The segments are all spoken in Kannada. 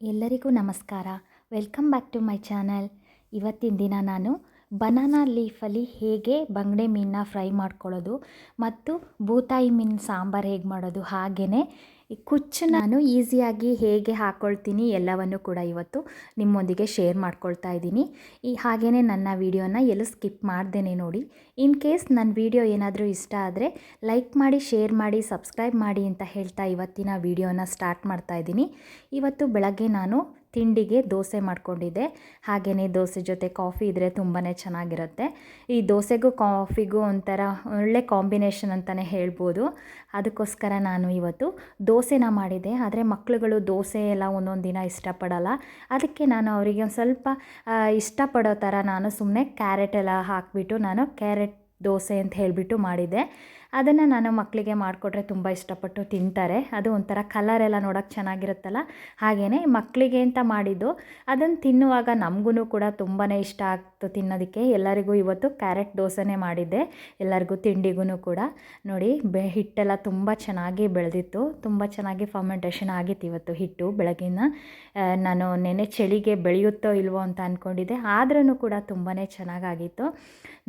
ಎಲ್ಲರಿಗೂ ನಮಸ್ಕಾರ. Welcome back to my channel ಇವತ್ತಿನ ದಿನ ನಾನು ಬನಾನಾ ಲೀಫಲ್ಲಿ ಹೇಗೆ ಬಂಗಡೆ ಮೀನನ್ನ ಫ್ರೈ ಮಾಡ್ಕೊಳ್ಳೋದು ಮತ್ತು ಬೂತಾಯಿ ಮೀನು ಸಾಂಬಾರು ಹೇಗೆ ಮಾಡೋದು ಹಾಗೆಯೇ ಈ ಕುಚ್ಚು ನಾನು ಈಸಿಯಾಗಿ ಹೇಗೆ ಹಾಕ್ಕೊಳ್ತೀನಿ ಎಲ್ಲವನ್ನು ಕೂಡ ಇವತ್ತು ನಿಮ್ಮೊಂದಿಗೆ ಶೇರ್ ಮಾಡ್ಕೊಳ್ತಾ ಇದ್ದೀನಿ. ಈ ಹಾಗೆಯೇ ನನ್ನ ವೀಡಿಯೋನ ಎಲ್ಲೂ ಸ್ಕಿಪ್ ಮಾಡ್ದೇನೆ ನೋಡಿ. ಇನ್ ಕೇಸ್ ನನ್ನ ವಿಡಿಯೋ ಏನಾದರೂ ಇಷ್ಟ ಆದರೆ ಲೈಕ್ ಮಾಡಿ, ಶೇರ್ ಮಾಡಿ, ಸಬ್ಸ್ಕ್ರೈಬ್ ಮಾಡಿ ಅಂತ ಹೇಳ್ತಾ ಇವತ್ತಿನ ವಿಡಿಯೋನ ಸ್ಟಾರ್ಟ್ ಮಾಡ್ತಾ ಇದ್ದೀನಿ. ಇವತ್ತು ಬೆಳಗ್ಗೆ ನಾನು ತಿಂಡಿಗೆ ದೋಸೆ ಮಾಡ್ಕೊಂಡಿದ್ದೆ. ಹಾಗೆಯೇ ದೋಸೆ ಜೊತೆ ಕಾಫಿ ಇದ್ದರೆ ತುಂಬಾ ಚೆನ್ನಾಗಿರುತ್ತೆ. ಈ ದೋಸೆಗೂ ಕಾಫಿಗೂ ಒಂಥರ ಒಳ್ಳೆ ಕಾಂಬಿನೇಷನ್ ಅಂತಲೇ ಹೇಳ್ಬೋದು. ಅದಕ್ಕೋಸ್ಕರ ನಾನು ಇವತ್ತು ದೋಸೆನ ಮಾಡಿದೆ ಆದರೆ ಮಕ್ಕಳುಗಳು ದೋಸೆ ಎಲ್ಲ ಒಂದೊಂದು ದಿನ ಇಷ್ಟಪಡಲ್ಲ. ಅದಕ್ಕೆ ನಾನು ಅವರಿಗೆ ಒಂದು ಸ್ವಲ್ಪ ಇಷ್ಟಪಡೋ ಥರ ನಾನು ಸುಮ್ಮನೆ ಕ್ಯಾರೆಟ್ ಎಲ್ಲ ಹಾಕಿಬಿಟ್ಟು ನಾನು ಕ್ಯಾರೆಟ್ ದೋಸೆ ಅಂತ ಹೇಳಿಬಿಟ್ಟು ಮಾಡಿದ್ದೆ. ಅದನ್ನು ನಾನು ಮಕ್ಕಳಿಗೆ ಮಾಡಿಕೊಟ್ರೆ ತುಂಬ ಇಷ್ಟಪಟ್ಟು ತಿಂತಾರೆ. ಅದು ಒಂಥರ ಕಲರ್ ಎಲ್ಲ ನೋಡೋಕ್ಕೆ ಚೆನ್ನಾಗಿರುತ್ತಲ್ಲ? ಹಾಗೆಯೇ ಮಕ್ಕಳಿಗೆ ಅಂತ ಮಾಡಿದ್ದು ಅದನ್ನು ತಿನ್ನುವಾಗ ನಮಗೂ ಕೂಡ ತುಂಬಾ ಇಷ್ಟ ಆಗ್ತು ತಿನ್ನೋದಕ್ಕೆ ಎಲ್ಲರಿಗೂ ಇವತ್ತು ಕ್ಯಾರೆಟ್ ದೋಸೆನೇ ಮಾಡಿದ್ದೆ. ಎಲ್ಲರಿಗೂ ತಿಂಡಿಗೂ ಕೂಡ. ನೋಡಿ, ಬೆ, ಹಿಟ್ಟೆಲ್ಲ ತುಂಬ ಚೆನ್ನಾಗಿ ಬೆಳೆದಿತ್ತು. ತುಂಬ ಚೆನ್ನಾಗಿ ಫರ್ಮೆಂಟೇಷನ್ ಆಗಿತ್ತು ಇವತ್ತು ಹಿಟ್ಟು ಬೆಳಗಿನ. ನಾನು ನೆನೆ ಚಳಿಗೆ ಬೆಳೆಯುತ್ತೋ ಇಲ್ವೋ ಅಂತ ಅಂದ್ಕೊಂಡಿದ್ದೆ ಆದ್ರೂ ಕೂಡ ತುಂಬಾ ಚೆನ್ನಾಗಾಗಿತ್ತು.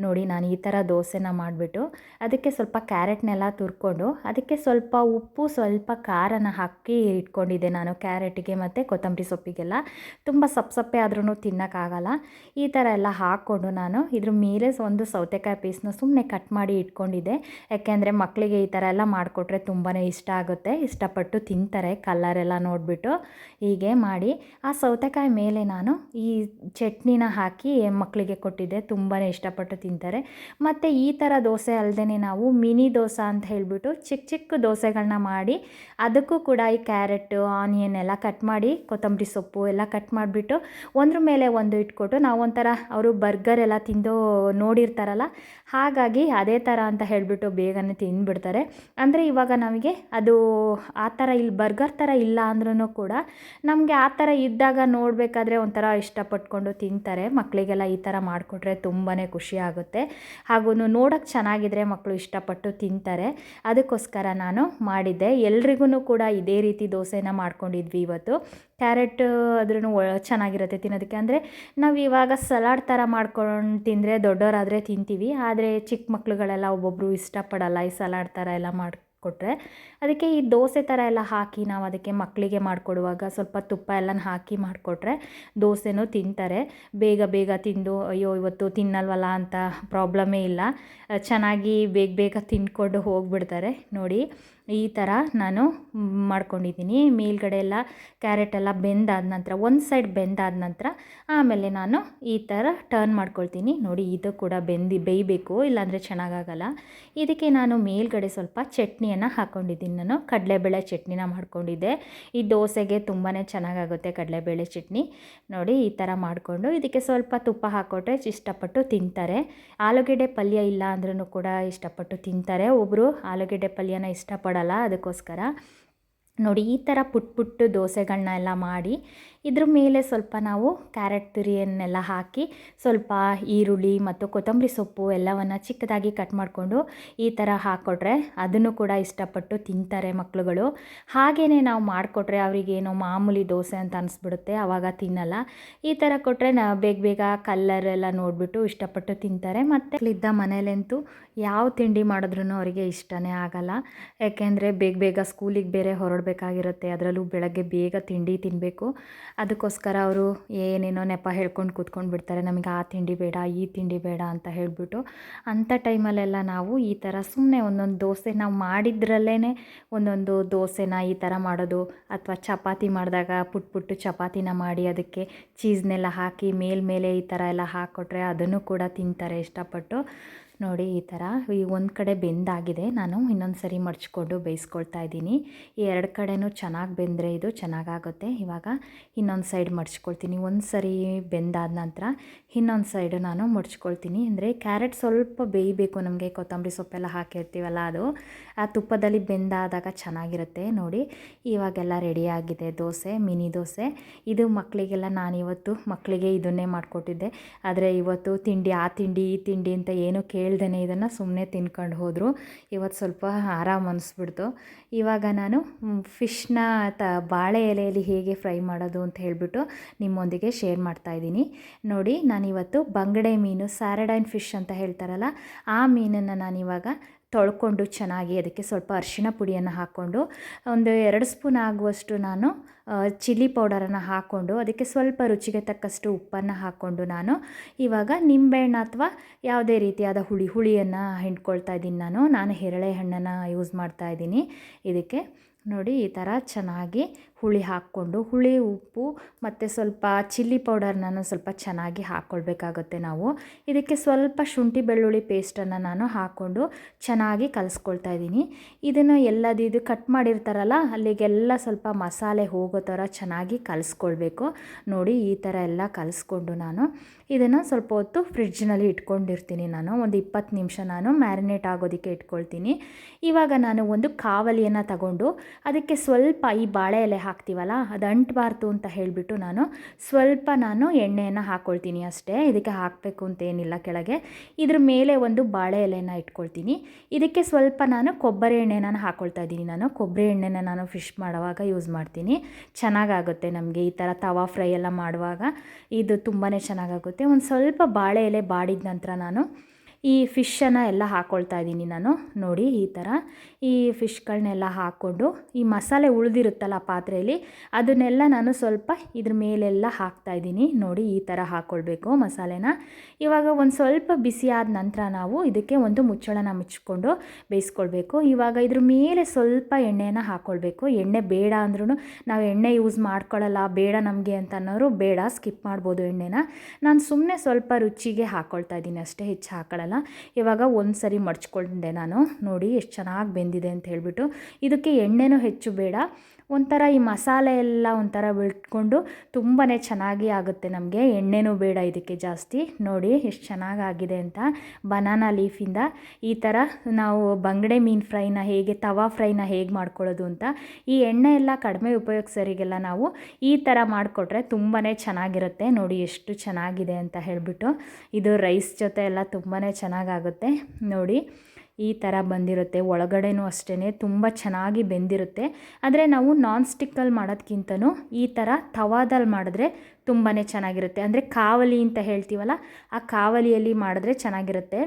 ನೋಡಿ, ನಾನು ಈ ಥರ ದೋಸೆನ ಮಾಡಿಬಿಟ್ಟು ಅದಕ್ಕೆ ಸ್ವಲ್ಪ ಕ್ಯಾರೆಟ್ನೆಲ್ಲ ತುರ್ಕೊಂಡು ಅದಕ್ಕೆ ಸ್ವಲ್ಪ ಉಪ್ಪು, ಸ್ವಲ್ಪ ಖಾರನ ಹಾಕಿ ಇಟ್ಕೊಂಡಿದ್ದೆ ನಾನು ಕ್ಯಾರೆಟ್ಗೆ ಮತ್ತು ಕೊತ್ತಂಬರಿ ಸೊಪ್ಪಿಗೆಲ್ಲ. ತುಂಬ ಸಪ್ಪೆ ಆದ್ರೂ ತಿನ್ನೋಕ್ಕಾಗಲ್ಲ. ಈ ಥರ ಎಲ್ಲ ಹಾಕ್ಕೊಂಡು ನಾನು ಇದ್ರ ಮೇಲೆ ಒಂದು ಸೌತೆಕಾಯಿ ಪೀಸ್ನ ಸುಮ್ಮನೆ ಕಟ್ ಮಾಡಿ ಇಟ್ಕೊಂಡಿದ್ದೆ. ಯಾಕೆಂದರೆ ಮಕ್ಕಳಿಗೆ ಈ ಥರ ಎಲ್ಲ ಮಾಡಿಕೊಟ್ರೆ ತುಂಬಾ ಇಷ್ಟ ಆಗುತ್ತೆ. ಇಷ್ಟಪಟ್ಟು ತಿಂತಾರೆ ಕಲರ್ ಎಲ್ಲ ನೋಡಿಬಿಟ್ಟು. ಹೀಗೆ ಮಾಡಿ ಆ ಸೌತೆಕಾಯಿ ಮೇಲೆ ನಾನು ಈ ಚಟ್ನಿನ ಹಾಕಿ ಮಕ್ಕಳಿಗೆ ಕೊಟ್ಟಿದ್ದೆ. ತುಂಬಾ ಇಷ್ಟಪಟ್ಟು ತಿಂತಾರೆ. ಮತ್ತು ಈ ಥರ ದೋಸೆ ಅಲ್ಲದೆ ನಾವು ಮಿನಿ ದೋಸೆ ಅಂತ ಹೇಳಿಬಿಟ್ಟು ಚಿಕ್ಕ ಚಿಕ್ಕ ದೋಸೆಗಳನ್ನ ಮಾಡಿ ಅದಕ್ಕೂ ಕೂಡ ಈ ಕ್ಯಾರೆಟು, ಆನಿಯನ್ ಎಲ್ಲ ಕಟ್ ಮಾಡಿ, ಕೊತ್ತಂಬರಿ ಸೊಪ್ಪು ಎಲ್ಲ ಕಟ್ ಮಾಡಿಬಿಟ್ಟು ಒಂದ್ರ ಮೇಲೆ ಒಂದು ಇಟ್ಕೊಟ್ಟು ನಾವು ಒಂಥರ ಅವರು ಬರ್ಗರ್ ಎಲ್ಲ ತಿಂದು ನೋಡಿರ್ತಾರಲ್ಲ, ಹಾಗಾಗಿ ಅದೇ ಥರ ಅಂತ ಹೇಳಿಬಿಟ್ಟು ಬೇಗನೆ ತಿಂದುಬಿಡ್ತಾರೆ. ಅಂದರೆ ಇವಾಗ ನಮಗೆ ಅದು ಆ ಥರ ಇಲ್ಲಿ ಬರ್ಗರ್ ಥರ ಇಲ್ಲ ಅಂದ್ರೂ ಕೂಡ ನಮಗೆ ಆ ಥರ ಇದ್ದಾಗ ನೋಡಬೇಕಾದ್ರೆ ಒಂಥರ ಇಷ್ಟಪಟ್ಕೊಂಡು ತಿಂತಾರೆ. ಮಕ್ಕಳಿಗೆಲ್ಲ ಈ ಥರ ಮಾಡಿಕೊಟ್ರೆ ತುಂಬಾ ಖುಷಿ ಆಗುತ್ತೆ. ಹಾಗೂ ನೋಡೋಕ್ಕೆ ಚೆನ್ನಾಗಿದ್ರೆ ಮಕ್ಕಳು ಇಷ್ಟಪಟ್ಟು ತಿಂತಾರೆ. ಅದಕ್ಕೋಸ್ಕರ ನಾನು ಮಾಡಿದ್ದೆ. ಎಲ್ರಿಗೂ ಕೂಡ ಇದೇ ರೀತಿ ದೋಸೆನ ಮಾಡ್ಕೊಂಡಿದ್ವಿ ಇವತ್ತು. ಕ್ಯಾರೆಟ್ ಅದ್ರೂ ಚೆನ್ನಾಗಿರುತ್ತೆ ತಿನ್ನೋದಕ್ಕೆ. ಅಂದರೆ ನಾವು ಇವಾಗ ಸಲಾಡ್ ಥರ ಮಾಡ್ಕೊಂಡು ತಿಂದರೆ ದೊಡ್ಡವರಾದರೆ ತಿಂತೀವಿ. ಆದರೆ ಚಿಕ್ಕ ಮಕ್ಳುಗಳೆಲ್ಲ ಒಬ್ಬೊಬ್ಬರು ಇಷ್ಟಪಡಲ್ಲ, ಈ ಸಲಾಡ್ ಥರ ಎಲ್ಲ ಮಾಡಿಕೊಟ್ರೆ. ಅದಕ್ಕೆ ಈ ದೋಸೆ ಥರ ಎಲ್ಲ ಹಾಕಿ ನಾವು ಅದಕ್ಕೆ ಮಕ್ಕಳಿಗೆ ಮಾಡಿಕೊಡುವಾಗ ಸ್ವಲ್ಪ ತುಪ್ಪ ಎಲ್ಲ ಹಾಕಿ ಮಾಡಿಕೊಟ್ರೆ ದೋಸೆನೂ ತಿಂತಾರೆ. ಬೇಗ ಬೇಗ ತಿಂದು, ಅಯ್ಯೋ ಇವತ್ತು ತಿನ್ನಲ್ವಲ್ಲ ಅಂತ ಪ್ರಾಬ್ಲಮೇ ಇಲ್ಲ. ಚೆನ್ನಾಗಿ ಬೇಗ ಬೇಗ ತಿಂದ್ಕೊಂಡು ಹೋಗ್ಬಿಡ್ತಾರೆ ನೋಡಿ. ಈ ಥರ ನಾನು ಮಾಡ್ಕೊಂಡಿದ್ದೀನಿ. ಮೇಲ್ಗಡೆ ಎಲ್ಲ ಕ್ಯಾರೆಟ್ ಎಲ್ಲ ಬೆಂದಾದ ನಂತರ, ಒಂದು ಸೈಡ್ ಬೆಂದಾದ ನಂತರ, ಆಮೇಲೆ ನಾನು ಈ ಥರ ಟರ್ನ್ ಮಾಡ್ಕೊಳ್ತೀನಿ. ನೋಡಿ, ಇದು ಕೂಡ ಬೆಂದು ಬೇಯಬೇಕು, ಇಲ್ಲಾಂದರೆ ಚೆನ್ನಾಗಾಗಲ್ಲ. ಇದಕ್ಕೆ ನಾನು ಮೇಲ್ಗಡೆ ಸ್ವಲ್ಪ ಚಟ್ನಿಯನ್ನು ಹಾಕ್ಕೊಂಡಿದ್ದೀನಿ ನಾನು ಕಡಲೆಬೇಳೆ ಚಟ್ನಿನ ಮಾಡ್ಕೊಂಡಿದ್ದೆ. ಈ ದೋಸೆಗೆ ತುಂಬಾ ಚೆನ್ನಾಗಾಗುತ್ತೆ ಕಡಲೆಬೇಳೆ ಚಟ್ನಿ. ನೋಡಿ, ಈ ಥರ ಮಾಡಿಕೊಂಡು ಇದಕ್ಕೆ ಸ್ವಲ್ಪ ತುಪ್ಪ ಹಾಕ್ಕೊಟ್ರೆ ಇಷ್ಟಪಟ್ಟು ತಿಂತಾರೆ. ಆಲೂಗೆಡ್ಡೆ ಪಲ್ಯ ಇಲ್ಲ ಅಂದ್ರೂ ಕೂಡ ಇಷ್ಟಪಟ್ಟು ತಿಂತಾರೆ. ಒಬ್ಬರು ಆಲೂಗೆಡ್ಡೆ ಪಲ್ಯನ ಇಷ್ಟಪಡಲ್ಲ ಅದಕ್ಕೋಸ್ಕರ. ನೋಡಿ ಈ ಥರ ಪುಟ್ ಪುಟ್ಟು ದೋಸೆಗಳನ್ನ ಎಲ್ಲ ಮಾಡಿ, ಇದ್ರ ಮೇಲೆ ಸ್ವಲ್ಪ ನಾವು ಕ್ಯಾರೆಟ್ ತುರಿಯನ್ನೆಲ್ಲ ಹಾಕಿ, ಸ್ವಲ್ಪ ಈರುಳ್ಳಿ ಮತ್ತು ಕೊತ್ತಂಬರಿ ಸೊಪ್ಪು ಎಲ್ಲವನ್ನು ಚಿಕ್ಕದಾಗಿ ಕಟ್ ಮಾಡಿಕೊಂಡು ಈ ಥರ ಹಾಕ್ಕೊಟ್ರೆ ಅದನ್ನು ಕೂಡ ಇಷ್ಟಪಟ್ಟು ತಿಂತಾರೆ ಮಕ್ಕಳುಗಳು ಹಾಗೆಯೇ ನಾವು ಮಾಡಿಕೊಟ್ರೆ ಅವರಿಗೇನೋ ಮಾಮೂಲಿ ದೋಸೆ ಅಂತ ಅನಿಸ್ಬಿಡುತ್ತೆ ಆವಾಗ ತಿನ್ನಲ್ಲ. ಈ ಥರ ಕೊಟ್ಟರೆ ನಾ ಬೇಗ ಬೇಗ ಕಲ್ಲರ್ ಎಲ್ಲ ನೋಡಿಬಿಟ್ಟು ಇಷ್ಟಪಟ್ಟು ತಿಂತಾರೆ. ಮತ್ತು ಇದ್ದ ಮನೇಲಂತೂ ಯಾವ ತಿಂಡಿ ಮಾಡಿದ್ರೂ ಅವರಿಗೆ ಇಷ್ಟನೇ ಆಗಲ್ಲ. ಯಾಕೆಂದರೆ ಬೇಗ ಬೇಗ ಸ್ಕೂಲಿಗೆ ಬೇರೆ ಹೊರಡಬೇಕಾಗಿರುತ್ತೆ. ಅದರಲ್ಲೂ ಬೆಳಗ್ಗೆ ಬೇಗ ತಿಂಡಿ ತಿನ್ನಬೇಕು ಅದಕ್ಕೋಸ್ಕರ ಅವರು ಏನೇನೋ ನೆಪ ಹೇಳ್ಕೊಂಡು ಕೂತ್ಕೊಂಡು ಬಿಡ್ತಾರೆ. ನಮಗೆ ಆ ತಿಂಡಿ ಬೇಡ, ಈ ತಿಂಡಿ ಬೇಡ ಅಂತ ಹೇಳಿಬಿಟ್ಟು ಅಂಥ ಟೈಮಲ್ಲೆಲ್ಲ ನಾವು ಈ ಥರ ಸುಮ್ಮನೆ ಒಂದೊಂದು ದೋಸೆ ನಾವು ಮಾಡಿದ್ರಲ್ಲೇ ಒಂದೊಂದು ದೋಸೆನ ಈ ಥರ ಮಾಡೋದು. ಅಥವಾ ಚಪಾತಿ ಮಾಡಿದಾಗ ಪುಟ್ ಪುಟ್ಟು ಚಪಾತಿನ ಮಾಡಿ ಅದಕ್ಕೆ ಚೀಸ್ನೆಲ್ಲ ಹಾಕಿ ಮೇಲ್ಮೇಲೆ ಈ ಥರ ಎಲ್ಲ ಹಾಕ್ಕೊಟ್ರೆ ಅದನ್ನು ಕೂಡ ತಿಂತಾರೆ ಇಷ್ಟಪಟ್ಟು. ನೋಡಿ, ಈ ಥರ ಈ ಒಂದು ಕಡೆ ಬೆಂದಾಗಿದೆ. ನಾನು ಇನ್ನೊಂದು ಸರಿ ಮಡ್ಚ್ಕೊಂಡು ಬೇಯಿಸ್ಕೊಳ್ತಾ ಇದ್ದೀನಿ. ಈ ಎರಡು ಕಡೆನೂ ಚೆನ್ನಾಗಿ ಬೆಂದರೆ ಇದು ಚೆನ್ನಾಗಾಗುತ್ತೆ. ಇವಾಗ ಇನ್ನೊಂದು ಸೈಡ್ ಮಡ್ಚ್ಕೊಳ್ತೀನಿ. ಒಂದು ಸರಿ ಬೆಂದಾದ ನಂತರ ಇನ್ನೊಂದು ಸೈಡ್ ನಾನು ಮಡ್ಚ್ಕೊಳ್ತೀನಿ. ಅಂದರೆ ಕ್ಯಾರೆಟ್ ಸ್ವಲ್ಪ ಬೇಯಬೇಕು ನಮಗೆ. ಕೊತ್ತಂಬರಿ ಸೊಪ್ಪೆಲ್ಲ ಹಾಕಿರ್ತೀವಲ್ಲ ಅದು. ಆ ತುಪ್ಪದಲ್ಲಿ ಬೆಂದಾದಾಗ ಚೆನ್ನಾಗಿರುತ್ತೆ. ನೋಡಿ, ಇವಾಗೆಲ್ಲ ರೆಡಿಯಾಗಿದೆ ದೋಸೆ, ಮಿನಿ ದೋಸೆ. ಇದು ಮಕ್ಕಳಿಗೆಲ್ಲ ನಾನಿವತ್ತು ಮಕ್ಕಳಿಗೆ ಇದನ್ನೇ ಮಾಡಿಕೊಟ್ಟಿದ್ದೆ. ಆದರೆ ಇವತ್ತು ತಿಂಡಿ, ಆ ತಿಂಡಿ, ಈ ತಿಂಡಿ ಅಂತ ಏನೂ ಕೇಳಿ ಹೇಳ್ದೇನೆ ಇದನ್ನು ಸುಮ್ಮನೆ ತಿನ್ಕೊಂಡು ಹೋದರು. ಇವತ್ತು ಸ್ವಲ್ಪ ಆರಾಮ್ ಅನಿಸ್ಬಿಡ್ತು. ಇವಾಗ ನಾನು ಫಿಶ್ನ ತ ಬಾಳೆ ಎಲೆಯಲ್ಲಿ ಹೇಗೆ ಫ್ರೈ ಮಾಡೋದು ಅಂತ ಹೇಳಿಬಿಟ್ಟು ನಿಮ್ಮೊಂದಿಗೆ ಶೇರ್ ಮಾಡ್ತಾ ಇದ್ದೀನಿ. ನೋಡಿ, ನಾನಿವತ್ತು ಬಂಗಡೆ ಮೀನು ಸ್ಯಾರಡೈನ್ ಫಿಶ್ ಅಂತ ಹೇಳ್ತಾರಲ್ಲ, ಆ ಮೀನನ್ನು ನಾನಿವಾಗ ತೊಳ್ಕೊಂಡು ಚೆನ್ನಾಗಿ ಅದಕ್ಕೆ ಸ್ವಲ್ಪ ಅರಿಶಿನ ಪುಡಿಯನ್ನು ಹಾಕ್ಕೊಂಡು, ಒಂದು ಎರಡು ಸ್ಪೂನ್ ಆಗುವಷ್ಟು ನಾನು ಚಿಲ್ಲಿ ಪೌಡರನ್ನು ಹಾಕ್ಕೊಂಡು, ಅದಕ್ಕೆ ಸ್ವಲ್ಪ ರುಚಿಗೆ ತಕ್ಕಷ್ಟು ಉಪ್ಪನ್ನು ಹಾಕ್ಕೊಂಡು ನಾನು ಇವಾಗ ನಿಂಬೆಹಣ್ಣು ಅಥವಾ ಯಾವುದೇ ರೀತಿಯಾದ ಹುಳಿ, ಹುಳಿಯನ್ನು ಹಿಂಡ್ಕೊಳ್ತಾ ಇದ್ದೀನಿ ನಾನು. ನಾನು ಹೆರಳೆ ಹಣ್ಣನ್ನು ಯೂಸ್ ಮಾಡ್ತಾ ಇದ್ದೀನಿ. ಇದಕ್ಕೆ ನೋಡಿ ಈ ಥರ ಚೆನ್ನಾಗಿ ಹುಳಿ ಹಾಕ್ಕೊಂಡು, ಹುಳಿ, ಉಪ್ಪು ಮತ್ತು ಸ್ವಲ್ಪ ಚಿಲ್ಲಿ ಪೌಡರ್ನ ಸ್ವಲ್ಪ ಚೆನ್ನಾಗಿ ಹಾಕ್ಕೊಳ್ಬೇಕಾಗುತ್ತೆ ನಾವು. ಇದಕ್ಕೆ ಸ್ವಲ್ಪ ಶುಂಠಿ ಬೆಳ್ಳುಳ್ಳಿ ಪೇಸ್ಟನ್ನು ನಾನು ಹಾಕ್ಕೊಂಡು ಚೆನ್ನಾಗಿ ಕಲಿಸ್ಕೊಳ್ತಾ ಇದ್ದೀನಿ. ಇದನ್ನು ಎಲ್ಲದು ಇದು ಕಟ್ ಮಾಡಿರ್ತಾರಲ್ಲ, ಅಲ್ಲಿಗೆಲ್ಲ ಸ್ವಲ್ಪ ಮಸಾಲೆ ಹೋಗೋ ಥರ ಚೆನ್ನಾಗಿ ಕಲಿಸ್ಕೊಳ್ಬೇಕು. ನೋಡಿ ಈ ಥರ ಎಲ್ಲ ಕಲಿಸ್ಕೊಂಡು ನಾನು ಇದನ್ನು ಸ್ವಲ್ಪ ಹೊತ್ತು ಫ್ರಿಡ್ಜ್ನಲ್ಲಿ ಇಟ್ಕೊಂಡಿರ್ತೀನಿ ನಾನು. ಒಂದು ಇಪ್ಪತ್ತು ನಿಮಿಷ ನಾನು ಮ್ಯಾರಿನೇಟ್ ಆಗೋದಕ್ಕೆ ಇಟ್ಕೊಳ್ತೀನಿ. ಇವಾಗ ನಾನು ಒಂದು ಕಾವಲಿಯನ್ನು ತಗೊಂಡು ಅದಕ್ಕೆ ಸ್ವಲ್ಪ ಈ ಬಾಳೆ ಎಲೆ ಹಾಕ್ತೀವಲ್ಲ, ಅದು ಅಂಟಬಾರ್ದು ಅಂತ ಹೇಳಿಬಿಟ್ಟು ನಾನು ಸ್ವಲ್ಪ ನಾನು ಎಣ್ಣೆಯನ್ನು ಹಾಕ್ಕೊಳ್ತೀನಿ ಅಷ್ಟೇ. ಇದಕ್ಕೆ ಹಾಕಬೇಕು ಅಂತ ಏನಿಲ್ಲ ಕೆಳಗೆ. ಇದ್ರ ಮೇಲೆ ಒಂದು ಬಾಳೆ ಎಲೆಯನ್ನು ಇಟ್ಕೊಳ್ತೀನಿ. ಇದಕ್ಕೆ ಸ್ವಲ್ಪ ನಾನು ಕೊಬ್ಬರಿ ಎಣ್ಣೆನ ಹಾಕ್ಕೊಳ್ತಾ ಇದ್ದೀನಿ ನಾನು. ಕೊಬ್ಬರಿ ಎಣ್ಣೆನ ನಾನು ಫಿಶ್ ಮಾಡುವಾಗ ಯೂಸ್ ಮಾಡ್ತೀನಿ. ಚೆನ್ನಾಗಾಗುತ್ತೆ ನಮಗೆ ಈ ಥರ ತವಾ ಫ್ರೈ ಎಲ್ಲ ಮಾಡುವಾಗ. ಇದು ತುಂಬಾ ಚೆನ್ನಾಗಾಗುತ್ತೆ. ಒಂದು ಸ್ವಲ್ಪ ಬಾಳೆ ಎಲೆ ಬಾಡಿದ ನಂತರ ನಾನು ಈ ಫಿಶನ್ನು ಎಲ್ಲ ಹಾಕ್ಕೊಳ್ತಾ ಇದ್ದೀನಿ ನಾನು. ನೋಡಿ, ಈ ಥರ. ಈ ಫಿಶ್ಗಳನ್ನೆಲ್ಲ ಹಾಕ್ಕೊಂಡು, ಈ ಮಸಾಲೆ ಉಳಿದಿರುತ್ತಲ್ಲ ಪಾತ್ರೆಯಲ್ಲಿ, ಅದನ್ನೆಲ್ಲ ನಾನು ಸ್ವಲ್ಪ ಇದ್ರ ಮೇಲೆಲ್ಲ ಹಾಕ್ತಾ ಇದ್ದೀನಿ. ನೋಡಿ, ಈ ಥರ ಹಾಕ್ಕೊಳ್ಬೇಕು ಮಸಾಲೆನ. ಇವಾಗ ಒಂದು ಸ್ವಲ್ಪ ಬಿಸಿ ಆದ ನಂತರ ನಾವು ಇದಕ್ಕೆ ಒಂದು ಮುಚ್ಚಳನ ಮುಚ್ಚಿಕೊಂಡು ಬೇಯಿಸ್ಕೊಳ್ಬೇಕು. ಇವಾಗ ಇದ್ರ ಮೇಲೆ ಸ್ವಲ್ಪ ಎಣ್ಣೆನ ಹಾಕ್ಕೊಳ್ಬೇಕು ಎಣ್ಣೆ ಬೇಡ ಅಂದ್ರೂ ನಾವು ಎಣ್ಣೆ ಯೂಸ್ ಮಾಡ್ಕೊಳ್ಳಲ್ಲ ಬೇಡ ನಮಗೆ ಅಂತ ಅನ್ನೋರು ಬೇಡ ಸ್ಕಿಪ್ ಮಾಡ್ಬೋದು ಎಣ್ಣೆನ. ನಾನು ಸುಮ್ಮನೆ ಸ್ವಲ್ಪ ರುಚಿಗೆ ಹಾಕ್ಕೊಳ್ತಾ ಇದ್ದೀನಿ ಅಷ್ಟೇ, ಹೆಚ್ಚು ಹಾಕೊಳ್ಳಲ್ಲ ಇವಾಗ ಒಂದು ಸರಿ ಮಡ್ಚ್ಕೊಂಡೆ ನಾನು. ನೋಡಿ, ಎಷ್ಟು ಚೆನ್ನಾಗಿ ಬೆಂದಿದೆ ಅಂತ ಹೇಳಿಬಿಟ್ಟು. ಇದಕ್ಕೆ ಎಣ್ಣೆನೂ ಹೆಚ್ಚು ಬೇಡ. ಒಂಥರ ಈ ಮಸಾಲೆ ಎಲ್ಲ ಒಂಥರ ಬಿಟ್ಕೊಂಡು ತುಂಬಾ ಚೆನ್ನಾಗಿ ಆಗುತ್ತೆ ನಮಗೆ. ಎಣ್ಣೆನೂ ಬೇಡ ಇದಕ್ಕೆ ಜಾಸ್ತಿ. ನೋಡಿ ಎಷ್ಟು ಚೆನ್ನಾಗಾಗಿದೆ ಅಂತ. ಬನಾನಾ ಲೀಫಿಂದ ಈ ಥರ ನಾವು ಬಂಗಡೆ ಮೀನು ಫ್ರೈನ ಹೇಗೆ, ತವಾ ಫ್ರೈನ ಹೇಗೆ ಮಾಡ್ಕೊಳ್ಳೋದು ಅಂತ. ಈ ಎಣ್ಣೆ ಎಲ್ಲ ಕಡಿಮೆ ಉಪಯೋಗಿಸೋರಿಗೆಲ್ಲ ನಾವು ಈ ಥರ ಮಾಡಿಕೊಟ್ರೆ ತುಂಬಾ ಚೆನ್ನಾಗಿರುತ್ತೆ. ನೋಡಿ ಎಷ್ಟು ಚೆನ್ನಾಗಿದೆ ಅಂತ ಹೇಳಿಬಿಟ್ಟು. ಇದು ರೈಸ್ ಜೊತೆ ಎಲ್ಲ ತುಂಬಾ ಚೆನ್ನಾಗಾಗುತ್ತೆ. ನೋಡಿ. ಈ ಥರ ಬಂದಿರುತ್ತೆ. ಒಳಗಡೆನೂ ಅಷ್ಟೇ ತುಂಬ ಚೆನ್ನಾಗಿ ಬೆಂದಿರುತ್ತೆ. ಆದರೆ ನಾವು ನಾನ್ ಸ್ಟಿಕ್ಕಲ್ಲಿ ಮಾಡೋದಕ್ಕಿಂತನೂ ಈ ಥರ ತವಾದಲ್ಲಿ ಮಾಡಿದ್ರೆ ತುಂಬಾ ಚೆನ್ನಾಗಿರುತ್ತೆ. ಅಂದರೆ ಕಾವಲಿ ಅಂತ ಹೇಳ್ತೀವಲ್ಲ, ಆ ಕಾವಲಿಯಲ್ಲಿ ಮಾಡಿದ್ರೆ ಚೆನ್ನಾಗಿರುತ್ತೆ.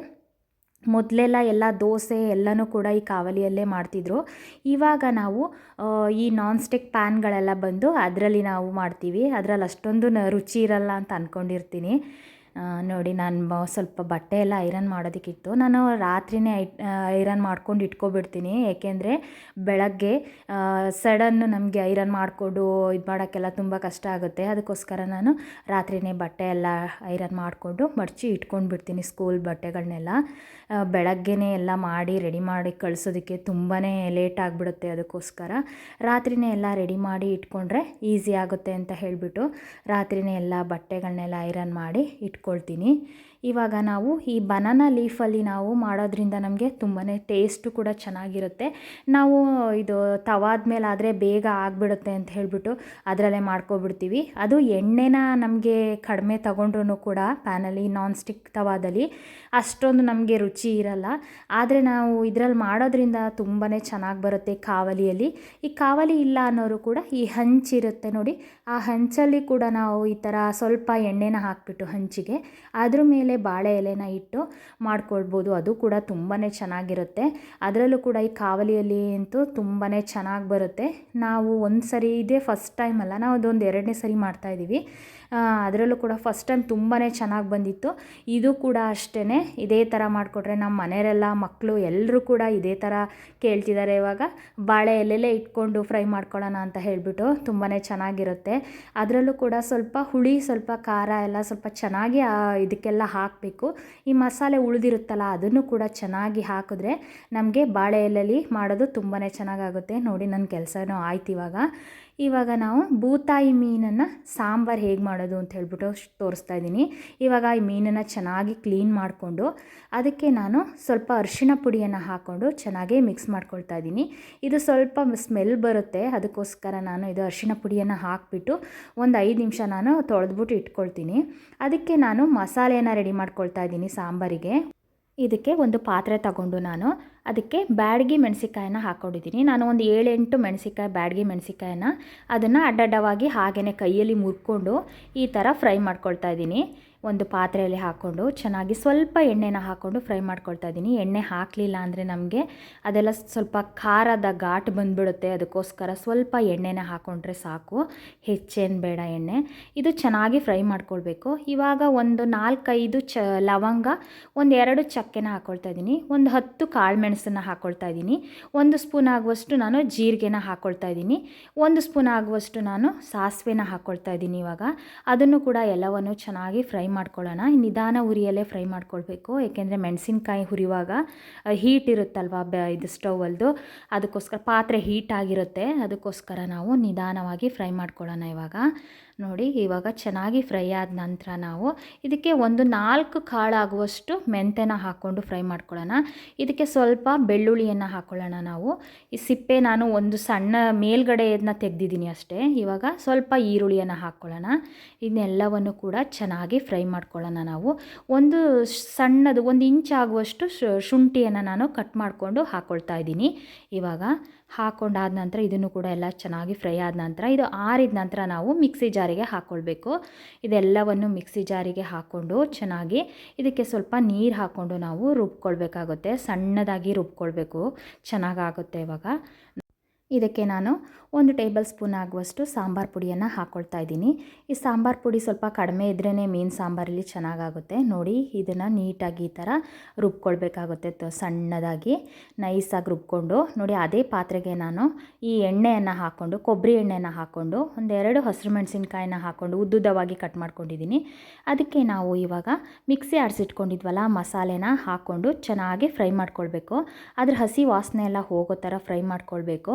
ಮೊದಲೆಲ್ಲ ಎಲ್ಲ ದೋಸೆ ಎಲ್ಲನೂ ಕೂಡ ಈ ಕಾವಲಿಯಲ್ಲೇ ಮಾಡ್ತಿದ್ರು. ಇವಾಗ ನಾವು ಈ ನಾನ್ ಸ್ಟಿಕ್ ಪ್ಯಾನ್ಗಳೆಲ್ಲ ಬಂದು ಅದರಲ್ಲಿ ನಾವು ಮಾಡ್ತೀವಿ. ಅದರಲ್ಲಿ ಅಷ್ಟೊಂದು ರುಚಿ ಇರಲ್ಲ ಅಂತ ಅಂದ್ಕೊಂಡಿರ್ತೀನಿ ನೋಡಿ ನಾನು ಸ್ವಲ್ಪ ಬಟ್ಟೆ ಎಲ್ಲ ಐರನ್ ಮಾಡೋದಕ್ಕಿತ್ತು. ನಾನು ರಾತ್ರಿಯೇ ಐರನ್ ಮಾಡ್ಕೊಂಡು ಇಟ್ಕೊಬಿಡ್ತೀನಿ. ಏಕೆಂದರೆ ಬೆಳಗ್ಗೆ ಸಡನ್ನು ನಮಗೆ ಐರನ್ ಮಾಡಿಕೊಂಡು ಇದು ಮಾಡೋಕ್ಕೆಲ್ಲ ತುಂಬ ಕಷ್ಟ ಆಗುತ್ತೆ. ಅದಕ್ಕೋಸ್ಕರ ನಾನು ರಾತ್ರಿಯೇ ಬಟ್ಟೆ ಎಲ್ಲ ಐರನ್ ಮಾಡಿಕೊಂಡು ಮಡಚಿ ಇಟ್ಕೊಂಡು ಬಿಡ್ತೀನಿ ಸ್ಕೂಲ್ ಬಟ್ಟೆಗಳನ್ನೆಲ್ಲ ಬೆಳಗ್ಗೆನೇ ಎಲ್ಲ ಮಾಡಿ, ರೆಡಿ ಮಾಡಿ ಕಳಿಸೋದಕ್ಕೆ ತುಂಬಾ ಲೇಟ್ ಆಗಿಬಿಡುತ್ತೆ ಅದಕ್ಕೋಸ್ಕರ. ರಾತ್ರಿಯೇ ಎಲ್ಲ ರೆಡಿ ಮಾಡಿ ಇಟ್ಕೊಂಡ್ರೆ ಈಸಿ ಆಗುತ್ತೆ ಅಂತ ಹೇಳಿಬಿಟ್ಟು ರಾತ್ರಿಯೇ ಎಲ್ಲ ಬಟ್ಟೆಗಳನ್ನೆಲ್ಲ ಐರನ್ ಮಾಡಿ ಇಟ್ಕೊಳ್ತೀನಿ. ಇವಾಗ ನಾವು ಈ ಬನಾನಾ ಲೀಫಲ್ಲಿ ನಾವು ಮಾಡೋದ್ರಿಂದ ನಮಗೆ ತುಂಬಾ ಟೇಸ್ಟು ಕೂಡ ಚೆನ್ನಾಗಿರುತ್ತೆ. ನಾವು ಇದು ತವಾದ ಮೇಲೆ ಆದರೆ ಬೇಗ ಆಗಿಬಿಡುತ್ತೆ ಅಂತ ಹೇಳಿಬಿಟ್ಟು ಅದರಲ್ಲೇ ಮಾಡ್ಕೊಬಿಡ್ತೀವಿ. ಅದು ಎಣ್ಣೆನ ನಮಗೆ ಕಡಿಮೆ ತಗೊಂಡ್ರೂ ಕೂಡ ಪ್ಯಾನಲ್ಲಿ ನಾನ್ ಸ್ಟಿಕ್ ತವಾದಲ್ಲಿ ಅಷ್ಟೊಂದು ನಮಗೆ ರುಚಿ ಇರಲ್ಲ. ಆದರೆ ನಾವು ಇದರಲ್ಲಿ ಮಾಡೋದ್ರಿಂದ ತುಂಬಾ ಚೆನ್ನಾಗಿ ಬರುತ್ತೆ ಕಾವಲಿಯಲ್ಲಿ. ಈ ಕಾವಲಿ ಇಲ್ಲ ಅನ್ನೋರು ಕೂಡ ಈ ಹಂಚಿರುತ್ತೆ ನೋಡಿ. ಆ ಹಂಚಲ್ಲಿ ಕೂಡ ನಾವು ಈ ಥರ ಸ್ವಲ್ಪ ಎಣ್ಣೆನ ಹಾಕಿಬಿಟ್ಟು ಹಂಚಿಗೆ. ಅದ್ರ ಮೇಲೆ ಬಾಳೆ ಎಲೆನ ಇಟ್ಟು ಮಾಡ್ಕೊಳ್ಬೋದು. ಅದು ಕೂಡ ತುಂಬಾ ಚೆನ್ನಾಗಿರುತ್ತೆ. ಅದರಲ್ಲೂ ಕೂಡ ಈ ಕಾವಲಿಯಲ್ಲಿ ಅಂತೂ ತುಂಬಾ ಚೆನ್ನಾಗಿ ಬರುತ್ತೆ. ನಾವು ಒಂದು ಸರಿ ಇದೇ ಫಸ್ಟ್ ಟೈಮ್ ಅಲ್ಲ ನಾವು ಅದೊಂದು ಎರಡನೇ ಸರಿ ಮಾಡ್ತಾಯಿದ್ದೀವಿ ಅದರಲ್ಲೂ ಕೂಡ ಫಸ್ಟ್ ಟೈಮ್ ತುಂಬಾ ಚೆನ್ನಾಗಿ ಬಂದಿತ್ತು. ಇದು ಕೂಡ ಅಷ್ಟೇ ಇದೇ ಥರ ಮಾಡಿಕೊಟ್ರೆ ನಮ್ಮ ಮನೆಯವರೆಲ್ಲ ಮಕ್ಕಳು ಎಲ್ಲರೂ ಕೂಡ ಇದೇ ಥರ ಕೇಳ್ತಿದ್ದಾರೆ ಇವಾಗ. ಬಾಳೆ ಎಲೆಲೇ ಇಟ್ಕೊಂಡು ಫ್ರೈ ಮಾಡ್ಕೊಳ್ಳೋಣ ಅಂತ ಹೇಳಿಬಿಟ್ಟು ತುಂಬಾ ಚೆನ್ನಾಗಿರುತ್ತೆ. ಅದರಲ್ಲೂ ಕೂಡ ಸ್ವಲ್ಪ ಹುಳಿ, ಸ್ವಲ್ಪ ಖಾರ ಎಲ್ಲ ಸ್ವಲ್ಪ ಚೆನ್ನಾಗಿ ಇದಕ್ಕೆಲ್ಲ ಹಾಕಬೇಕು. ಈ ಮಸಾಲೆ ಉಳಿದಿರುತ್ತಲ್ಲ, ಅದನ್ನು ಕೂಡ ಚೆನ್ನಾಗಿ ಹಾಕಿದ್ರೆ ನಮಗೆ ಬಾಳೆ ಎಲೆಲಿ ಮಾಡೋದು ತುಂಬಾ ಚೆನ್ನಾಗಾಗುತ್ತೆ. ನೋಡಿ ನನ್ನ ಕೆಲಸನೂ ಆಯ್ತು ಇವಾಗ. ಇವಾಗ ನಾವು ಬೂತಾಯಿ ಮೀನನ್ನು ಸಾಂಬಾರು ಹೇಗೆ ಮಾಡೋದು ಅಂತ ಹೇಳ್ಬಿಟ್ಟು ತೋರಿಸ್ತಾ ಇದ್ದೀನಿ. ಇವಾಗ ಈ ಮೀನನ್ನು ಚೆನ್ನಾಗಿ ಕ್ಲೀನ್ ಮಾಡಿಕೊಂಡು ಅದಕ್ಕೆ ನಾನು ಸ್ವಲ್ಪ ಅರಿಶಿನ ಪುಡಿಯನ್ನು ಹಾಕ್ಕೊಂಡು ಚೆನ್ನಾಗಿ ಮಿಕ್ಸ್ ಮಾಡ್ಕೊಳ್ತಾ ಇದ್ದೀನಿ. ಇದು ಸ್ವಲ್ಪ ಸ್ಮೆಲ್ ಬರುತ್ತೆ, ಅದಕ್ಕೋಸ್ಕರ ನಾನು ಇದು ಅರಿಶಿನ ಪುಡಿಯನ್ನು ಹಾಕಿಬಿಟ್ಟು ಒಂದು ಐದು ನಿಮಿಷ ನಾನು ತೊಳೆದ್ಬಿಟ್ಟು ಇಟ್ಕೊಳ್ತೀನಿ. ಅದಕ್ಕೆ ನಾನು ಮಸಾಲೆಯನ್ನು ರೆಡಿ ಮಾಡ್ಕೊಳ್ತಾ ಇದ್ದೀನಿ ಸಾಂಬಾರಿಗೆ. ಇದಕ್ಕೆ ಒಂದು ಪಾತ್ರೆ ತಗೊಂಡು ನಾನು ಅದಕ್ಕೆ ಬ್ಯಾಡಗಿ ಮೆಣಸಿಕಾಯನ್ನ ಹಾಕ್ಕೊಂಡಿದ್ದೀನಿ ನಾನು ಒಂದು ಏಳೆಂಟು ಮೆಣಸಿಕಾಯಿ, ಬ್ಯಾಡಗಿ ಮೆಣಸಿಕಾಯನ್ನ ಅದನ್ನು ಅಡ್ಡಡ್ಡವಾಗಿ ಹಾಗೆಯೇ ಕೈಯಲ್ಲಿ ಮುರ್ಕೊಂಡು ಈ ಥರ ಫ್ರೈ ಮಾಡ್ಕೊಳ್ತಾ ಇದ್ದೀನಿ. ಒಂದು ಪಾತ್ರೆಯಲ್ಲಿ ಹಾಕ್ಕೊಂಡು ಚೆನ್ನಾಗಿ ಸ್ವಲ್ಪ ಎಣ್ಣೆನ ಹಾಕ್ಕೊಂಡು ಫ್ರೈ ಮಾಡ್ಕೊಳ್ತಾ ಇದ್ದೀನಿ. ಎಣ್ಣೆ ಹಾಕಲಿಲ್ಲ ಅಂದರೆ ನಮಗೆ ಅದೆಲ್ಲ ಸ್ವಲ್ಪ ಖಾರದ ಘಾಟ್ ಬಂದುಬಿಡುತ್ತೆ. ಅದಕ್ಕೋಸ್ಕರ ಸ್ವಲ್ಪ ಎಣ್ಣೆನ ಹಾಕ್ಕೊಂಡ್ರೆ ಸಾಕು. ಹೆಚ್ಚೇನು ಬೇಡ ಎಣ್ಣೆ. ಇದು ಚೆನ್ನಾಗಿ ಫ್ರೈ ಮಾಡ್ಕೊಳ್ಬೇಕು. ಇವಾಗ ಒಂದು ನಾಲ್ಕೈದು ಚ ಲವಂಗ, ಒಂದು ಎರಡು ಚಕ್ಕೆನ ಹಾಕ್ಕೊಳ್ತಾ ಇದ್ದೀನಿ. ಒಂದು ಹತ್ತು ಕಾಳು ಮೆಣಸನ್ನು ಹಾಕ್ಕೊಳ್ತಾ ಇದ್ದೀನಿ. ಒಂದು ಸ್ಪೂನ್ ಆಗುವಷ್ಟು ನಾನು ಜೀರಿಗೆನ ಹಾಕ್ಕೊಳ್ತಾ ಇದ್ದೀನಿ. ಒಂದು ಸ್ಪೂನ್ ಆಗುವಷ್ಟು ನಾನು ಸಾಸಿವೆನ ಹಾಕ್ಕೊಳ್ತಾ ಇದ್ದೀನಿ ಇವಾಗ. ಅದನ್ನು ಕೂಡ ಎಲ್ಲವನ್ನು ಚೆನ್ನಾಗಿ ಫ್ರೈ ಮಾಡ್ಕೊಳ್ಳೋಣ. ನಿಧಾನ ಉರಿಯಲ್ಲೇ ಫ್ರೈ ಮಾಡ್ಕೊಳ್ಬೇಕು. ಏಕೆಂದರೆ ಮೆಣಸಿನ್ಕಾಯಿ ಹುರಿಯುವಾಗ ಹೀಟ್ ಇರುತ್ತಲ್ವ ಬ, ಇದು ಸ್ಟೌವಲ್ದು ಅದಕ್ಕೋಸ್ಕರ ಪಾತ್ರೆ ಹೀಟ್ ಆಗಿರುತ್ತೆ. ಅದಕ್ಕೋಸ್ಕರ ನಾವು ನಿಧಾನವಾಗಿ ಫ್ರೈ ಮಾಡ್ಕೊಳ್ಳೋಣ ಇವಾಗ. ನೋಡಿ, ಇವಾಗ ಚೆನ್ನಾಗಿ ಫ್ರೈ ಆದ ನಂತರ ನಾವು ಇದಕ್ಕೆ ಒಂದು ನಾಲ್ಕು ಕಾಳಾಗುವಷ್ಟು ಮೆಂತೆನ ಹಾಕ್ಕೊಂಡು ಫ್ರೈ ಮಾಡ್ಕೊಳ್ಳೋಣ. ಇದಕ್ಕೆ ಸ್ವಲ್ಪ ಬೆಳ್ಳುಳ್ಳಿಯನ್ನು ಹಾಕ್ಕೊಳ್ಳೋಣ ನಾವು. ಈ ಸಿಪ್ಪೆ ನಾನು ಒಂದು ಸಣ್ಣ ಮೇಲ್ಗಡೆಯನ್ನ ತೆಗೆದಿದ್ದೀನಿ ಅಷ್ಟೇ. ಇವಾಗ ಸ್ವಲ್ಪ ಈರುಳ್ಳಿಯನ್ನು ಹಾಕ್ಕೊಳ್ಳೋಣ. ಇದನ್ನೆಲ್ಲವನ್ನು ಕೂಡ ಚೆನ್ನಾಗಿ ಫ್ರೈ ಮಾಡ್ಕೊಳ್ಳೋಣ ನಾವು. ಒಂದು ಸಣ್ಣದು, ಒಂದು ಇಂಚ್ ಆಗುವಷ್ಟು ಶುಂಠಿಯನ್ನು ನಾನು ಕಟ್ ಮಾಡಿಕೊಂಡು ಹಾಕ್ಕೊಳ್ತಾ ಇದ್ದೀನಿ. ಇವಾಗ ಹಾಕ್ಕೊಂಡಾದ ನಂತರ ಇದನ್ನು ಕೂಡ ಎಲ್ಲ ಚೆನ್ನಾಗಿ ಫ್ರೈ ಆದ ನಂತರ ಇದು ಆರಿದ ನಂತರ ನಾವು ಮಿಕ್ಸಿ ಜಾರಿಗೆ ಹಾಕ್ಕೊಳ್ಬೇಕು ಇದೆಲ್ಲವನ್ನು ಮಿಕ್ಸಿ ಜಾರಿಗೆ ಹಾಕ್ಕೊಂಡು ಚೆನ್ನಾಗಿ ಇದಕ್ಕೆ ಸ್ವಲ್ಪ ನೀರು ಹಾಕ್ಕೊಂಡು ನಾವು ರುಬ್ಕೊಳ್ಬೇಕಾಗುತ್ತೆ. ಸಣ್ಣದಾಗಿ ರುಬ್ಕೊಳ್ಬೇಕು. ಚೆನ್ನಾಗಾಗುತ್ತೆ ಇವಾಗ. ಇದಕ್ಕೆ ನಾನು ಒಂದು ಟೇಬಲ್ ಸ್ಪೂನ್ ಆಗುವಷ್ಟು ಸಾಂಬಾರು ಪುಡಿಯನ್ನು ಹಾಕ್ಕೊಳ್ತಾ ಇದ್ದೀನಿ. ಈ ಸಾಂಬಾರು ಪುಡಿ ಸ್ವಲ್ಪ ಕಡಿಮೆ ಇದ್ರೇ ಮೀನು ಸಾಂಬಾರಲ್ಲಿ ಚೆನ್ನಾಗಾಗುತ್ತೆ. ನೋಡಿ, ಇದನ್ನು ನೀಟಾಗಿ ಈ ಥರ ರುಬ್ಕೊಳ್ಬೇಕಾಗುತ್ತೆ. ಸಣ್ಣದಾಗಿ, ನೈಸಾಗಿ ರುಬ್ಕೊಂಡು, ನೋಡಿ, ಅದೇ ಪಾತ್ರೆಗೆ ನಾನು ಈ ಎಣ್ಣೆಯನ್ನು ಹಾಕ್ಕೊಂಡು ಕೊಬ್ಬರಿ ಎಣ್ಣೆನ ಹಾಕ್ಕೊಂಡು ಒಂದೆರಡು ಹಸಿರು ಮೆಣಸಿನ್ಕಾಯಿನ ಹಾಕ್ಕೊಂಡು ಉದ್ದುದ್ದವಾಗಿ ಕಟ್ ಮಾಡ್ಕೊಂಡಿದ್ದೀನಿ. ಅದಕ್ಕೆ ನಾವು ಇವಾಗ ಮಿಕ್ಸಿ ಆಡಿಸಿಟ್ಕೊಂಡಿದ್ವಲ್ಲ ಮಸಾಲೆನ ಹಾಕ್ಕೊಂಡು ಚೆನ್ನಾಗಿ ಫ್ರೈ ಮಾಡ್ಕೊಳ್ಬೇಕು. ಅದ್ರ ಹಸಿ ವಾಸನೆ ಎಲ್ಲ ಹೋಗೋ ಥರ ಫ್ರೈ ಮಾಡ್ಕೊಳ್ಬೇಕು.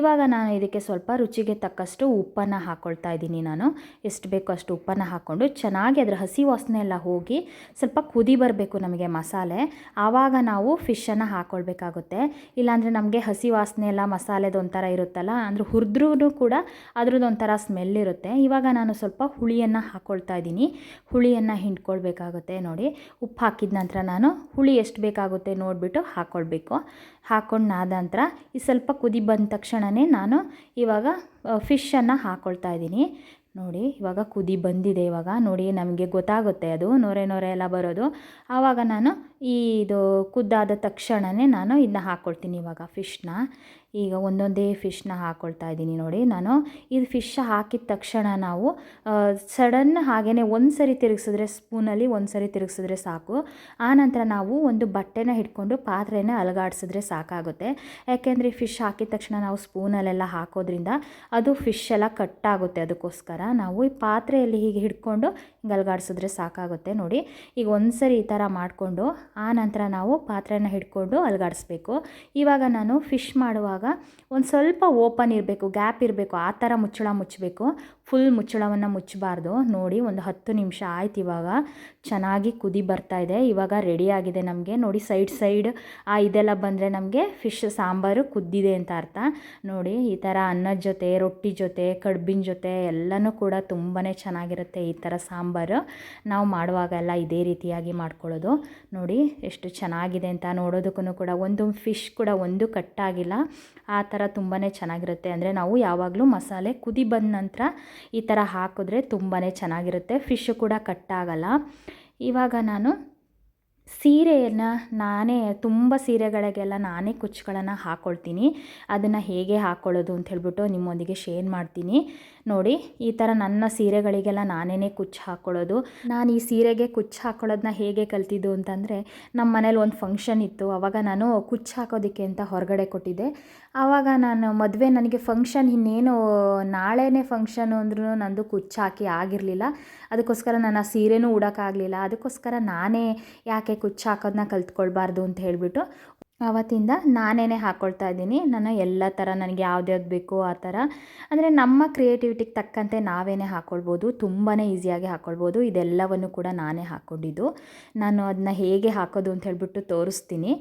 ಇವಾಗ ನಾನು ಇದಕ್ಕೆ ಸ್ವಲ್ಪ ರುಚಿಗೆ ತಕ್ಕಷ್ಟು ಉಪ್ಪನ್ನು ಹಾಕ್ಕೊಳ್ತಾ ಇದ್ದೀನಿ ನಾನು. ಎಷ್ಟು ಬೇಕೋ ಅಷ್ಟು ಉಪ್ಪನ್ನು ಹಾಕ್ಕೊಂಡು ಚೆನ್ನಾಗಿ ಅದರ ಹಸಿ ವಾಸನೆ ಎಲ್ಲ ಹೋಗಿ ಸ್ವಲ್ಪ ಕುದಿ ಬರಬೇಕು ನಮಗೆ ಮಸಾಲೆ. ಆವಾಗ ನಾವು ಫಿಶನ್ನು ಹಾಕ್ಕೊಳ್ಬೇಕಾಗುತ್ತೆ ಇಲ್ಲಾಂದರೆ ನಮಗೆ ಹಸಿ ವಾಸನೆ ಎಲ್ಲ ಮಸಾಲೆದು ಒಂಥರ ಇರುತ್ತಲ್ಲ, ಅಂದರೆ ಹುರಿದ್ರೂ ಕೂಡ ಅದ್ರದ್ದು ಒಂಥರ ಸ್ಮೆಲ್ ಇರುತ್ತೆ. ಇವಾಗ ನಾನು ಸ್ವಲ್ಪ ಹುಳಿಯನ್ನು ಹಾಕ್ಕೊಳ್ತಾ ಇದ್ದೀನಿ. ಹುಳಿಯನ್ನು ಹಿಂಡ್ಕೊಳ್ಬೇಕಾಗುತ್ತೆ ನೋಡಿ. ಉಪ್ಪು ಹಾಕಿದ ನಂತರ ನಾನು ಹುಳಿ ಎಷ್ಟು ಬೇಕಾಗುತ್ತೆ ನೋಡಿಬಿಟ್ಟು ಹಾಕ್ಕೊಳ್ಬೇಕು ಹಾಕ್ಕೊಂಡು ನಾದ ನಂತರ ಈ ಸ್ವಲ್ಪ ಕುದಿ ಬಂದ ತಕ್ಷಣವೇ ನಾನು ಇವಾಗ ಫಿಶನ್ನು ಹಾಕ್ಕೊಳ್ತಾ ಇದ್ದೀನಿ. ನೋಡಿ, ಇವಾಗ ಕುದಿ ಬಂದಿದೆ ಇವಾಗ. ನೋಡಿ, ನಮಗೆ ಗೊತ್ತಾಗುತ್ತೆ ಅದು. ನೊರೆ ನೊರೆ ಎಲ್ಲ ಬರೋದು. ಆವಾಗ ನಾನು ಇದು ಕುದ್ದಾದ ತಕ್ಷಣವೇ ನಾನು ಇದನ್ನ ಹಾಕ್ಕೊಳ್ತೀನಿ ಇವಾಗ ಫಿಶ್ನ. ಈಗ ಒಂದೊಂದೇ ಫಿಶ್ನ ಹಾಕ್ಕೊಳ್ತಾ ಇದ್ದೀನಿ ನೋಡಿ ನಾನು. ಇದು ಫಿಶ್ ಹಾಕಿದ ತಕ್ಷಣ ನಾವು ಸಡನ್ ಹಾಗೆಯೇ ಒಂದು ಸರಿ ತಿರುಗಿಸಿದ್ರೆ, ಸ್ಪೂನಲ್ಲಿ ಒಂದು ಸರಿ ತಿರುಗಿಸಿದ್ರೆ ಸಾಕು. ಆನಂತರ ನಾವು ಒಂದು ಬಟ್ಟೆನ ಹಿಡ್ಕೊಂಡು ಪಾತ್ರೆನ ಅಲಗಾಡಿಸಿದ್ರೆ ಸಾಕಾಗುತ್ತೆ. ಯಾಕೆಂದರೆ ಫಿಶ್ ಹಾಕಿದ ತಕ್ಷಣ ನಾವು ಸ್ಪೂನಲ್ಲೆಲ್ಲ ಹಾಕೋದ್ರಿಂದ ಅದು ಫಿಶ್ ಎಲ್ಲ ಕಟ್ಟಾಗುತ್ತೆ ಅದಕ್ಕೋಸ್ಕರ. ನಾವು ಈ ಪಾತ್ರೆಯಲ್ಲಿ ಹೀಗೆ ಹಿಡ್ಕೊಂಡು ಹಿಂಗೆ ಅಲಗಾಡಿಸಿದ್ರೆ ಸಾಕಾಗುತ್ತೆ ನೋಡಿ. ಈಗ ಒಂದು ಸರಿ ಈ ಥರ ಮಾಡಿಕೊಂಡು ಆ ನಂತರ ನಾವು ಪಾತ್ರೆನ ಹಿಡ್ಕೊಂಡು ಅಲುಗಾಡಿಸ್ಬೇಕು. ಇವಾಗ ನಾನು ಫಿಶ್ ಮಾಡುವಾಗ ಒಂದು ಸ್ವಲ್ಪ ಓಪನ್ ಇರಬೇಕು, ಗ್ಯಾಪ್ ಇರಬೇಕು, ಆ ಥರ ಮುಚ್ಚಳ ಮುಚ್ಚಬೇಕು. ಫುಲ್ ಮುಚ್ಚಳವನ್ನು ಮುಚ್ಚಬಾರ್ದು. ನೋಡಿ, ಒಂದು ಹತ್ತು ನಿಮಿಷ ಆಯ್ತು ಇವಾಗ. ಚೆನ್ನಾಗಿ ಕುದಿ ಬರ್ತಾ ಇದೆ. ಇವಾಗ ರೆಡಿಯಾಗಿದೆ ನಮಗೆ. ನೋಡಿ ಸೈಡ್ ಸೈಡ್ ಆ ಇದೆಲ್ಲ ಬಂದರೆ ನಮಗೆ ಫಿಶ್ ಸಾಂಬಾರು ಕುದ್ದಿದೆ ಅಂತ ಅರ್ಥ. ನೋಡಿ, ಈ ಥರ ಅನ್ನದ ಜೊತೆ, ರೊಟ್ಟಿ ಜೊತೆ, ಕಡ್ಬಿನ ಜೊತೆ ಎಲ್ಲನೂ ಕೂಡ ತುಂಬಾ ಚೆನ್ನಾಗಿರುತ್ತೆ ಈ ಥರ ಸಾಂಬಾರು. ನಾವು ಮಾಡುವಾಗ ಎಲ್ಲ ಇದೇ ರೀತಿಯಾಗಿ ಮಾಡ್ಕೊಳ್ಳೋದು. ನೋಡಿ, ಎಷ್ಟು ಚೆನ್ನಾಗಿದೆ ಅಂತ ನೋಡೋದಕ್ಕೂ ಕೂಡ ಒಂದು ಫಿಶ್ ಕೂಡ ಒಂದು ಕಟ್ಟಾಗಿಲ್ಲ. ಆ ಥರ ತುಂಬಾ ಚೆನ್ನಾಗಿರುತ್ತೆ. ಅಂದರೆ ನಾವು ಯಾವಾಗಲೂ ಮಸಾಲೆ ಕುದಿ ಬಂದ ನಂತರ ಈ ಥರ ಹಾಕಿದ್ರೆ ತುಂಬಾ ಚೆನ್ನಾಗಿರುತ್ತೆ. ಫಿಶ್ ಕೂಡ ಕಟ್ಟಾಗಲ್ಲ ಇವಾಗ ನಾನು ಸೀರೆಯನ್ನು ನಾನೇ, ತುಂಬ ಸೀರೆಗಳಿಗೆಲ್ಲ ನಾನೇ ಕುಚ್ಚುಗಳನ್ನು ಹಾಕ್ಕೊಳ್ತೀನಿ ಅದನ್ನು ಹೇಗೆ ಹಾಕ್ಕೊಳ್ಳೋದು ಅಂತ ಹೇಳ್ಬಿಟ್ಟು ನಿಮ್ಮೊಂದಿಗೆ ಶೇರ್ ಮಾಡ್ತೀನಿ. ನೋಡಿ, ಈ ಥರ ನನ್ನ ಸೀರೆಗಳಿಗೆಲ್ಲ ನಾನೇ ಕುಚ್ಚು ಹಾಕ್ಕೊಳ್ಳೋದು ನಾನು ಈ ಸೀರೆಗೆ ಕುಚ್ಚು ಹಾಕ್ಕೊಳ್ಳೋದನ್ನ ಹೇಗೆ ಕಲ್ತಿದ್ದು ಅಂತಂದರೆ ನಮ್ಮ ಮನೇಲಿ ಒಂದು ಫಂಕ್ಷನ್ ಇತ್ತು. ಆವಾಗ ನಾನು ಕುಚ್ಚು ಹಾಕೋದಕ್ಕೆ ಅಂತ ಹೊರಗಡೆ ಕೊಟ್ಟಿದ್ದೆ. ಆವಾಗ ನಾನು ಮದುವೆ ನನಗೆ ಫಂಕ್ಷನ್ ಇನ್ನೇನು ನಾಳೆನೇ ಫಂಕ್ಷನ್ ಅಂದ್ರೂ ನಂದು ಕುಚ್ಚು ಹಾಕಿ ಆಗಿರಲಿಲ್ಲ. ಅದಕ್ಕೋಸ್ಕರ ನಾನು ಆ ಸೀರೆನೂ ಉಡೋಕ್ಕಾಗಲಿಲ್ಲ. ಅದಕ್ಕೋಸ್ಕರ ನಾನೇ ಯಾಕೆ ಕುಚ್ಚು ಹಾಕೋದನ್ನ ಕಲ್ತ್ಕೊಳ್ಬಾರ್ದು ಅಂತ ಹೇಳಿಬಿಟ್ಟು ಆವತ್ತಿಂದ ನಾನೇ ಹಾಕ್ಕೊಳ್ತಾ ಇದ್ದೀನಿ. ನಾನು ಎಲ್ಲ ಥರ ನನಗೆ ಯಾವ್ದು ಯಾವ್ದು ಬೇಕು ಆ ಥರ. ಅಂದರೆ ನಮ್ಮ ಕ್ರಿಯೇಟಿವಿಟಿಗೆ ತಕ್ಕಂತೆ ನಾವೇ ಹಾಕ್ಕೊಳ್ಬೋದು ತುಂಬಾ ಈಸಿಯಾಗಿ ಹಾಕ್ಕೊಳ್ಬೋದು ಇದೆಲ್ಲವನ್ನು ಕೂಡ ನಾನೇ ಹಾಕ್ಕೊಂಡಿದ್ದು. ನಾನು ಅದನ್ನ ಹೇಗೆ ಹಾಕೋದು ಅಂತ ಹೇಳಿಬಿಟ್ಟು ತೋರಿಸ್ತೀನಿ.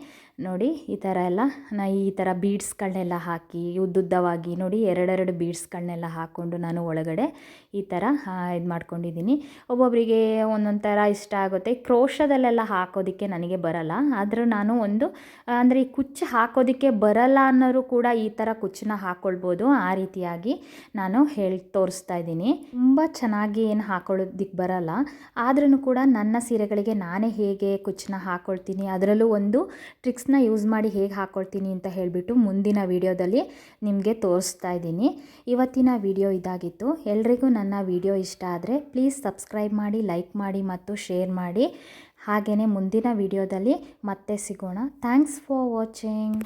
ನೋಡಿ, ಈ ಥರ ಎಲ್ಲ. ನಾ ಈ ಥರ ಬೀಡ್ಸ್ಗಳನ್ನೆಲ್ಲ ಹಾಕಿ, ಉದ್ದುದ್ದವಾಗಿ ನೋಡಿ, ಎರಡೆರಡು ಬೀಡ್ಸ್ಗಳನ್ನೆಲ್ಲ ಹಾಕ್ಕೊಂಡು ನಾನು ಒಳಗಡೆ ಈ ಥರ ಇದು ಮಾಡ್ಕೊಂಡಿದ್ದೀನಿ. ಒಬ್ಬೊಬ್ಬರಿಗೆ ಒಂದೊಂದು ಥರ ಇಷ್ಟ ಆಗುತ್ತೆ. ಕ್ರೋಶದಲ್ಲೆಲ್ಲ ಹಾಕೋದಕ್ಕೆ ನನಗೆ ಬರಲ್ಲ. ಆದರೂ ನಾನು ಒಂದು, ಅಂದರೆ ಈ ಕುಚ್ಚು ಹಾಕೋದಕ್ಕೆ ಬರಲ್ಲ ಅನ್ನೋರು ಕೂಡ ಈ ಥರ ಕುಚ್ಚನ್ನ ಹಾಕ್ಕೊಳ್ಬೋದು ಆ ರೀತಿಯಾಗಿ ನಾನು ಹೇಳಿ, ತೋರಿಸ್ತಾ ಇದ್ದೀನಿ. ತುಂಬ ಚೆನ್ನಾಗಿ ಏನು ಹಾಕೊಳ್ಳೋದಕ್ಕೆ ಬರಲ್ಲ. ಆದ್ರೂ ಕೂಡ ನನ್ನ ಸೀರೆಗಳಿಗೆ ನಾನೇ ಹೇಗೆ ಕುಚ್ಚನ್ನ ಹಾಕ್ಕೊಳ್ತೀನಿ ಅದರಲ್ಲೂ ಒಂದು ಟ್ರಿಕ್ಸ್ನ ಯೂಸ್ ಮಾಡಿ ಹೇಗೆ ಹಾಕ್ಕೊಳ್ತೀನಿ ಅಂತ ಹೇಳಿಬಿಟ್ಟು ಮುಂದಿನ ವೀಡಿಯೋದಲ್ಲಿ ನಿಮಗೆ ತೋರಿಸ್ತಾ ಇದ್ದೀನಿ. ಇವತ್ತಿನ ವಿಡಿಯೋ ಇದಾಗಿತ್ತು. ಎಲ್ರಿಗೂ ನನ್ನ ವಿಡಿಯೋ ಇಷ್ಟ ಆದರೆ ಪ್ಲೀಸ್ ಸಬ್ಸ್ಕ್ರೈಬ್ ಮಾಡಿ, ಲೈಕ್ ಮಾಡಿ ಮತ್ತು ಶೇರ್ ಮಾಡಿ. ಹಾಗೆಯೇ ಮುಂದಿನ ವಿಡಿಯೋದಲ್ಲಿ ಮತ್ತೆ ಸಿಗೋಣ. Thanks for watching.